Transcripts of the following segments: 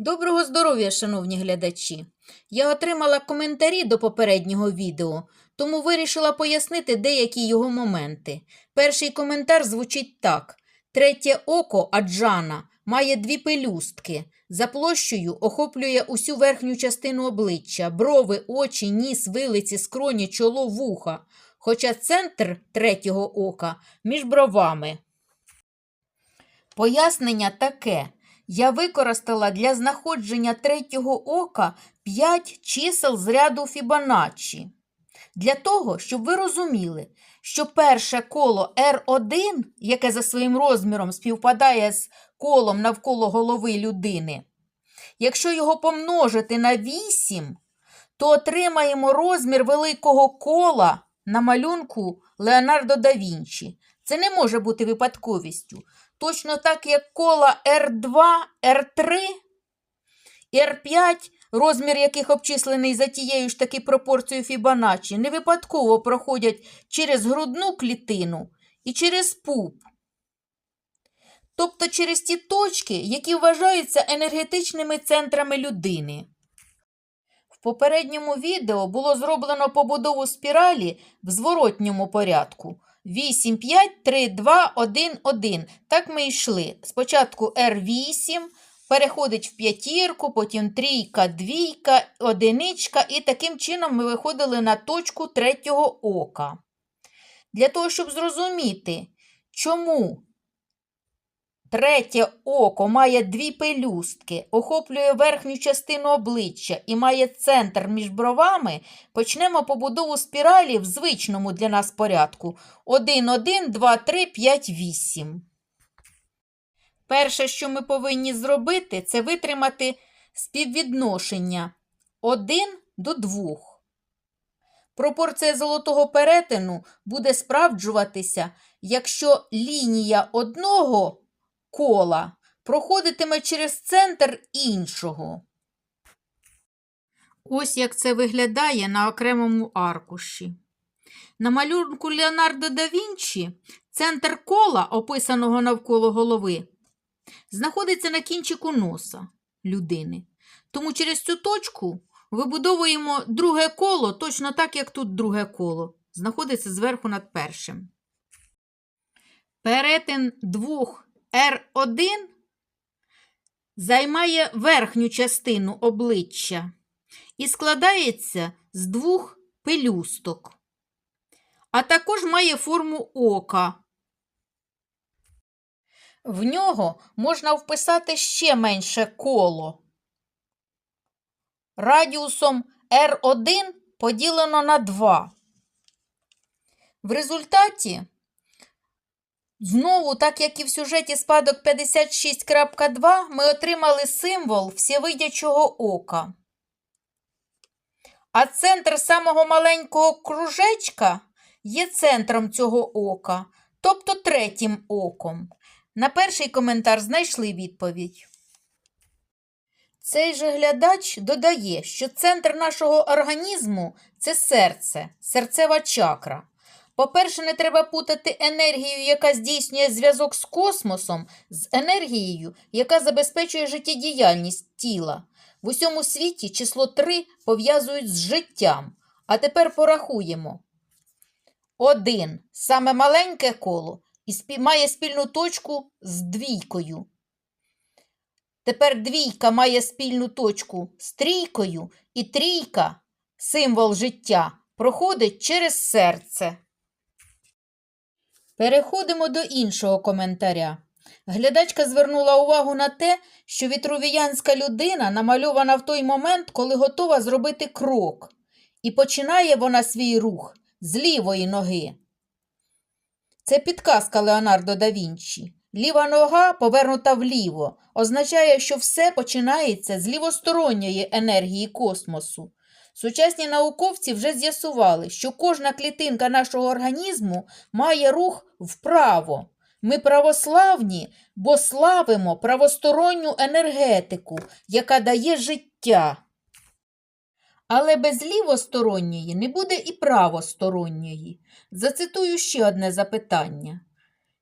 Доброго здоров'я, шановні глядачі! Я отримала коментарі до попереднього відео, тому вирішила пояснити деякі його моменти. Перший коментар звучить так: третє око Аджана має дві пелюстки. За площею охоплює усю верхню частину обличчя, брови, очі, ніс, вилиці, скроні, чоло, вуха. Хоча центр третього ока між бровами. Пояснення таке. Я використала для знаходження третього ока 5 чисел з ряду Фібоначчі. Для того, щоб ви розуміли, що перше коло R1, яке за своїм розміром співпадає з колом навколо голови людини, якщо його помножити на 8, то отримаємо розмір великого кола на малюнку Леонардо да Вінчі. Це не може бути випадковістю. Точно так, як кола R2, R3 і R5, розмір яких обчислений за тією ж таки пропорцією Фібоначчі, не випадково проходять через грудну клітину і через пуп. Тобто через ті точки, які вважаються енергетичними центрами людини. В попередньому відео було зроблено побудову спіралі в зворотньому порядку. 8, 5, 3, 2, 1, 1. Так ми йшли. Спочатку R8, переходить в п'ятірку, потім трійка, двійка, одиничка, і таким чином ми виходили на точку третього ока. Для того, щоб зрозуміти, чому третє око має дві пелюстки, охоплює верхню частину обличчя і має центр між бровами, почнемо побудову спіралі в звичному для нас порядку 1, 1, 2, 3, 5, 8. Перше, що ми повинні зробити, це витримати співвідношення 1 до 2. Пропорція золотого перетину буде справджуватися, якщо лінія одного кола проходитиме через центр іншого. Ось як це виглядає на окремому аркуші. На малюнку Леонардо да Вінчі центр кола, описаного навколо голови, знаходиться на кінчику носа людини. Тому через цю точку вибудовуємо друге коло, точно так, як тут друге коло, знаходиться зверху над першим. Перетин двох R1 займає верхню частину обличчя і складається з двох пелюсток, а також має форму ока. В нього можна вписати ще менше коло. Радіусом R1 поділено на 2. В результаті Знову, так як і в сюжеті спадок 56.2, ми отримали символ всевидячого ока. А центр самого маленького кружечка є центром цього ока, тобто третім оком. На перший коментар знайшли відповідь. Цей же глядач додає, що центр нашого організму це серце, серцева чакра. По-перше, не треба путати енергію, яка здійснює зв'язок з космосом, з енергією, яка забезпечує життєдіяльність тіла. В усьому світі число 3 пов'язують з життям. А тепер порахуємо. Один саме маленьке коло і має спільну точку з двійкою. Тепер двійка має спільну точку з трійкою, і трійка, символ життя, проходить через серце. Переходимо до іншого коментаря. Глядачка звернула увагу на те, що вітрувіянська людина намальована в той момент, коли готова зробити крок, і починає вона свій рух з лівої ноги. Це підказка Леонардо да Вінчі. Ліва нога, повернута вліво, означає, що все починається з лівосторонньої енергії космосу. Сучасні науковці вже з'ясували, що кожна клітинка нашого організму має рух вправо. Ми православні, бо славимо правосторонню енергетику, яка дає життя. Але без лівосторонньої не буде і правосторонньої. Зацитую ще одне запитання.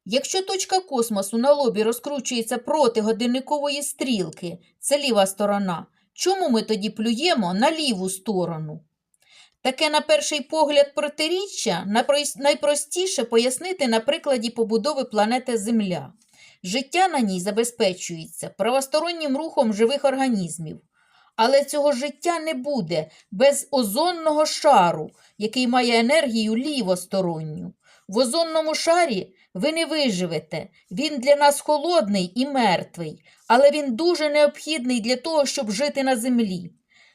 Якщо точка космосу на лобі розкручується проти годинникової стрілки, це ліва сторона, чому ми тоді плюємо на ліву сторону? Таке, на перший погляд, протиріччя найпростіше пояснити на прикладі побудови планети Земля. Життя на ній забезпечується правостороннім рухом живих організмів. Але цього життя не буде без озонного шару, який має енергію лівосторонню. В озонному шарі ви не виживете. Він для нас холодний і мертвий, але він дуже необхідний для того, щоб жити на землі.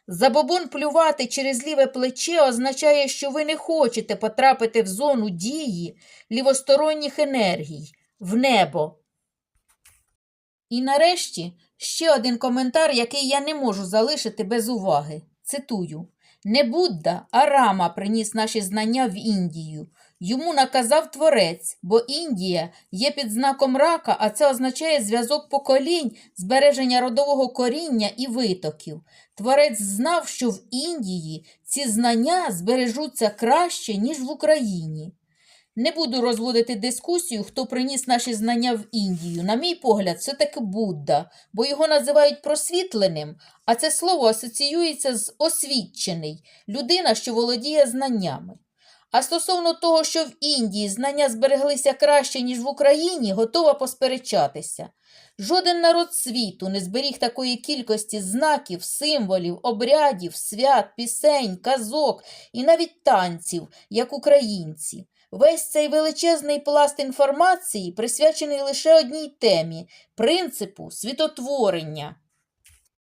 Забобон плювати через ліве плече означає, що ви не хочете потрапити в зону дії лівосторонніх енергій, в небо. І нарешті ще один коментар, який я не можу залишити без уваги. Цитую: Не Будда, а Рама приніс наші знання в Індію. Йому наказав творець, бо Індія є під знаком рака, а це означає зв'язок поколінь, збереження родового коріння і витоків. Творець знав, що в Індії ці знання збережуться краще, ніж в Україні. Не буду розводити дискусію, хто приніс наші знання в Індію. На мій погляд, все таки Будда, бо його називають просвітленим, а це слово асоціюється з освічений людина, що володіє знаннями. А стосовно того, що в Індії знання збереглися краще, ніж в Україні, готова посперечатися. Жоден народ світу не зберіг такої кількості знаків, символів, обрядів, свят, пісень, казок і навіть танців, як українці. Весь цей величезний пласт інформації присвячений лише одній темі принципу світотворення.